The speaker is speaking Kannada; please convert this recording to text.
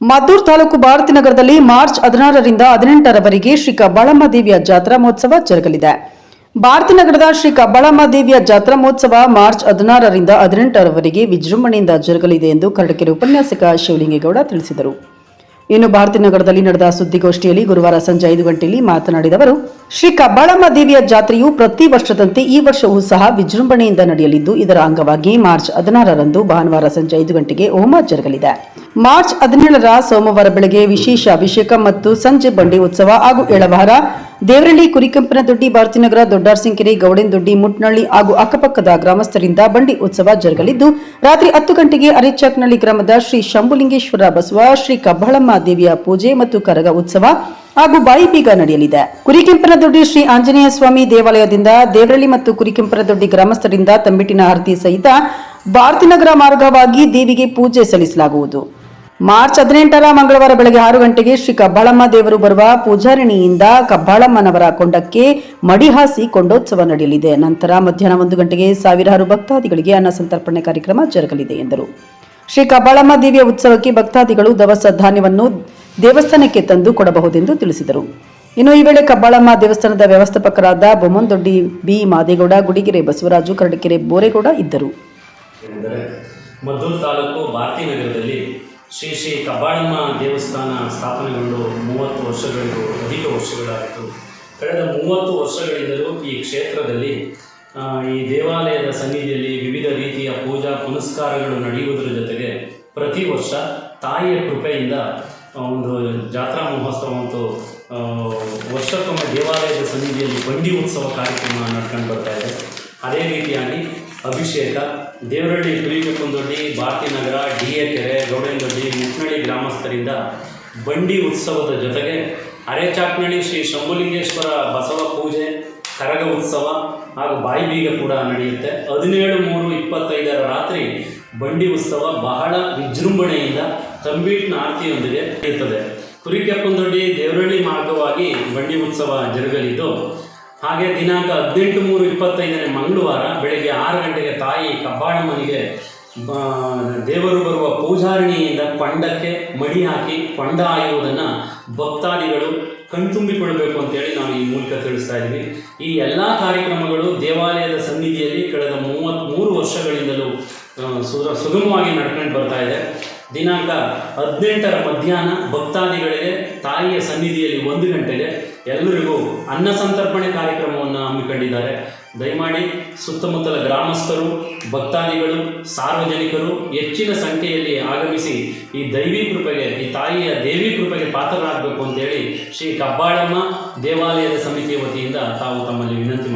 ಮದ್ದೂರು ತಾಲೂಕು ಭಾರತಿ ನಗರದಲ್ಲಿ ಮಾರ್ಚ್ ಹದಿನಾರರಿಂದ ಹದಿನೆಂಟರವರೆಗೆ ಶ್ರೀ ಕಬ್ಬಾಳಮ್ಮ ದೇವಿಯ ಜಾತ್ರಾ ಮಹೋತ್ಸವ ಜರುಗಲಿದೆ. ಭಾರತಿ ನಗರದ ಶ್ರೀ ಕಬ್ಬಾಳಮ್ಮ ದೇವಿಯ ಜಾತ್ರಾ ಮಹೋತ್ಸವ ಮಾರ್ಚ್ ಹದಿನಾರರಿಂದ ಹದಿನೆಂಟರವರೆಗೆ ವಿಜೃಂಭಣೆಯಿಂದ ಜರುಗಲಿದೆ ಎಂದು ಕರಡಕೆರೆ ಉಪನ್ಯಾಸಕ ಶಿವಲಿಂಗೇಗೌಡ ತಿಳಿಸಿದರು. ಇನ್ನು ಭಾರತಿ ನಗರದಲ್ಲಿ ನಡೆದ ಸುದ್ದಿಗೋಷ್ಠಿಯಲ್ಲಿ ಗುರುವಾರ ಸಂಜೆ ಐದು ಗಂಟೆಯಲ್ಲಿ ಮಾತನಾಡಿದ ಅವರು ಶ್ರೀ ಕಬ್ಬಾಳಮ್ಮ ದೇವಿಯ ಜಾತ್ರೆಯು ಪ್ರತಿ ವರ್ಷದಂತೆ ಈ ವರ್ಷವೂ ಸಹ ವಿಜೃಂಭಣೆಯಿಂದ ನಡೆಯಲಿದ್ದು, ಇದರ ಅಂಗವಾಗಿ ಮಾರ್ಚ್ ಹದಿನಾರರಂದು ಭಾನುವಾರ ಸಂಜೆ ಐದು ಗಂಟೆಗೆ ಹೋಮ ಜರುಗಲಿದೆ. ಮಾರ್ಚ್ ಹದಿನೇಳರ ಸೋಮವಾರ ಬೆಳಗ್ಗೆ ವಿಶೇಷ ಅಭಿಷೇಕ ಮತ್ತು ಸಂಜೆ ಬಂಡಿ ಉತ್ಸವ ಹಾಗೂ ಎಳವಾರ ದೇವರಳ್ಳಿ ಕುರಿಕಂಪನದೊಡ್ಡಿ, ಭಾರತಿನಗರ, ದೊಡ್ಡಾರ್ಸಿಂಕೆರೆ ಗೌಡೆಂದೊಡ್ಡಿ ಮುಟ್ನಳ್ಳಿ ಹಾಗೂ ಅಕ್ಕಪಕ್ಕದ ಗ್ರಾಮಸ್ಥರಿಂದ ಬಂಡಿ ಉತ್ಸವ ಜರುಗಲಿದ್ದು, ರಾತ್ರಿ ಹತ್ತು ಗಂಟೆಗೆ ಅರೆಚಾಕ್ನಳ್ಳಿ ಗ್ರಾಮದ ಶ್ರೀ ಶಂಭುಲಿಂಗೇಶ್ವರ ಬಸವ, ಶ್ರೀ ಕಬ್ಬಾಳಮ್ಮ ದೇವಿಯ ಪೂಜೆ ಮತ್ತು ಕರಗ ಉತ್ಸವ ಹಾಗೂ ಬಾಯಿಬೀಗ ನಡೆಯಲಿದೆ. ಕುರಿಕೆಂಪನದೊಡ್ಡಿ ಶ್ರೀ ಆಂಜನೇಯ ಸ್ವಾಮಿ ದೇವಾಲಯದಿಂದ ದೇವರಳ್ಳಿ ಮತ್ತು ಕುರಿಕೆಂಪನದೊಡ್ಡಿ ಗ್ರಾಮಸ್ಥರಿಂದ ತಂಬಿಟ್ಟಿನ ಆರತಿ ಸಹಿತ ಭಾರತಿನಗರ ಮಾರ್ಗವಾಗಿ ದೇವಿಗೆ ಪೂಜೆ ಸಲ್ಲಿಸಲಾಗುವುದು. ಮಾರ್ಚ್ ಹದಿನೆಂಟರ ಮಂಗಳವಾರ ಬೆಳಗ್ಗೆ ಆರು ಗಂಟೆಗೆ ಶ್ರೀ ಕಬ್ಬಾಳಮ್ಮ ದೇವರು ಬರುವ ಪೂಜಾರಿಣಿಯಿಂದ ಕಬ್ಬಾಳಮ್ಮನವರ ಕೊಂಡಕ್ಕೆ ಮಡಿಹಾಸಿ ಕೊಂಡೋತ್ಸವ ನಡೆಯಲಿದೆ. ನಂತರ ಮಧ್ಯಾಹ್ನ ಒಂದು ಗಂಟೆಗೆ ಸಾವಿರಾರು ಭಕ್ತಾದಿಗಳಿಗೆ ಅನ್ನ ಸಂತರ್ಪಣೆ ಕಾರ್ಯಕ್ರಮ ಜರುಗಲಿದೆ ಎಂದರು. ಶ್ರೀ ಕಬ್ಬಾಳಮ್ಮ ದೇವಿಯ ಉತ್ಸವಕ್ಕೆ ಭಕ್ತಾದಿಗಳು ದವಸ ಧಾನ್ಯವನ್ನು ದೇವಸ್ಥಾನಕ್ಕೆ ತಂದು ಕೊಡಬಹುದೆಂದು ತಿಳಿಸಿದರು. ಇನ್ನು ಈ ವೇಳೆ ಕಬ್ಬಾಳಮ್ಮ ದೇವಸ್ಥಾನದ ವ್ಯವಸ್ಥಾಪಕರಾದ ಬೊಮ್ಮನದೊಡ್ಡಿ ಬಿ. ಮಾದೇಗೌಡ, ಗುಡಿಗೆರೆ ಬಸವರಾಜು, ಕರಡಿಕೆರೆ ಬೋರೇಗೌಡ ಇದ್ದರು. ಮದ್ದೂರು ತಾಲೂಕು ಭಾರತೀ ನಗರದಲ್ಲಿ ಶ್ರೀ ಶ್ರೀ ಕಬ್ಬಾಳಮ್ಮ ದೇವಸ್ಥಾನ ಸ್ಥಾಪನೆಗೊಂಡು ಮೂವತ್ತು ವರ್ಷಗಳಿಗೂ ಅಧಿಕ ವರ್ಷಗಳಾಯಿತು. ಕಳೆದ ಮೂವತ್ತು ವರ್ಷಗಳಿಂದಲೂ ಈ ಕ್ಷೇತ್ರದಲ್ಲಿ ಈ ದೇವಾಲಯದ ಸನ್ನಿಧಿಯಲ್ಲಿ ವಿವಿಧ ರೀತಿಯ ಪೂಜಾ ಪುನಸ್ಕಾರಗಳು ನಡೆಯುವುದರ ಜೊತೆಗೆ ಪ್ರತಿ ವರ್ಷ ತಾಯಿಯ ಕೃಪೆಯಿಂದ ಒಂದು ಜಾತ್ರಾ ಮಹೋತ್ಸವ ಮತ್ತು ವರ್ಷಕ್ಕೊಮ್ಮೆ ದೇವಾಲಯದ ಸನ್ನಿಧಿಯಲ್ಲಿ ಬಂಡಿ ಉತ್ಸವ ಕಾರ್ಯಕ್ರಮ ನಡ್ಕೊಂಡು ಬರ್ತಾ ಇದೆ. ಅದೇ ರೀತಿಯಾಗಿ ಅಭಿಷೇಕ, ದೇವರಳ್ಳಿ ಭಾರತಿ ಭಾರತೀನಗರ ಡಿ ಎ ಕೆರೆ ಗೌಡನದೊಡ್ಡಿ ಮುಕ್ನಳ್ಳಿ ಗ್ರಾಮಸ್ಥರಿಂದ ಬಂಡಿ ಉತ್ಸವದ ಜೊತೆಗೆ ಅರೆಚಾಕ್ನಳ್ಳಿ ಶ್ರೀ ಶಂಭುಲಿಂಗೇಶ್ವರ ಬಸವ ಪೂಜೆ, ಕರಗ ಉತ್ಸವ ಹಾಗೂ ಬಾಯಿಬೀಗ ಕೂಡ ನಡೆಯುತ್ತೆ. ಹದಿನೇಳು ಮೂರು ಇಪ್ಪತ್ತೈದರ ರಾತ್ರಿ ಬಂಡಿ ಉತ್ಸವ ಬಹಳ ವಿಜೃಂಭಣೆಯಿಂದ ತಂಬೀಟ್ನ ಆರತಿಯೊಂದಿಗೆ ನಡೆಯುತ್ತದೆ. ಕುರಿಕೆಪ್ಪಂದೊಡ್ಡಿ ದೇವರಳ್ಳಿ ಮಾರ್ಗವಾಗಿ ಬಂಡಿ ಉತ್ಸವ ಜರುಗಲಿದ್ದು ಹಾಗೆ ದಿನಾಂಕ ಹದಿನೆಂಟು ಮೂರು ಇಪ್ಪತ್ತೈದನೇ ಮಂಗಳವಾರ ಬೆಳಗ್ಗೆ ಆರು ಗಂಟೆಗೆ ತಾಯಿ ಕಬ್ಬಾಳಮ್ಮನಿಗೆ ದೇವರು ಬರುವ ಪೂಜಾರಿಣಿಯಿಂದ ಪಂಡಕ್ಕೆ ಮಡಿ ಹಾಕಿ ಪಂಡ ಆಯುವುದನ್ನು ಭಕ್ತಾದಿಗಳು ಕಣ್ತುಂಬಿಕೊಳ್ಬೇಕು ಅಂತೇಳಿ ನಾವು ಈ ಮೂಲಕ ತಿಳಿಸ್ತಾ ಇದ್ದೀವಿ. ಈ ಎಲ್ಲ ಕಾರ್ಯಕ್ರಮಗಳು ದೇವಾಲಯದ ಸನ್ನಿಧಿಯಲ್ಲಿ ಕಳೆದ ಮೂವತ್ತ್ಮೂರು ವರ್ಷಗಳಿಂದಲೂ ಸುಗಮವಾಗಿ ನಡ್ಕೊಂಡು ಬರ್ತಾ ಇದೆ. ದಿನಾಂಕ ಹದಿನೆಂಟರ ಮಧ್ಯಾಹ್ನ ಭಕ್ತಾದಿಗಳಿಗೆ ತಾಯಿಯ ಸನ್ನಿಧಿಯಲ್ಲಿ ಒಂದು ಗಂಟೆಗೆ ಎಲ್ಲರಿಗೂ ಅನ್ನ ಸಂತರ್ಪಣೆ ಕಾರ್ಯಕ್ರಮವನ್ನು ಹಮ್ಮಿಕೊಂಡಿದ್ದಾರೆ. ದಯಮಾಡಿ ಸುತ್ತಮುತ್ತಲ ಗ್ರಾಮಸ್ಥರು, ಭಕ್ತಾದಿಗಳು, ಸಾರ್ವಜನಿಕರು ಹೆಚ್ಚಿನ ಸಂಖ್ಯೆಯಲ್ಲಿ ಆಗಮಿಸಿ ಈ ದೈವಿ ಕೃಪೆಗೆ, ಈ ತಾಯಿಯ ದೇವಿ ಕೃಪೆಗೆ ಪಾತ್ರರಾಗಬೇಕು ಅಂತೇಳಿ ಶ್ರೀ ಕಬ್ಬಾಳಮ್ಮ ದೇವಾಲಯದ ಸಮಿತಿಯ ವತಿಯಿಂದ ತಾವು ತಮ್ಮಲ್ಲಿ ವಿನಂತಿ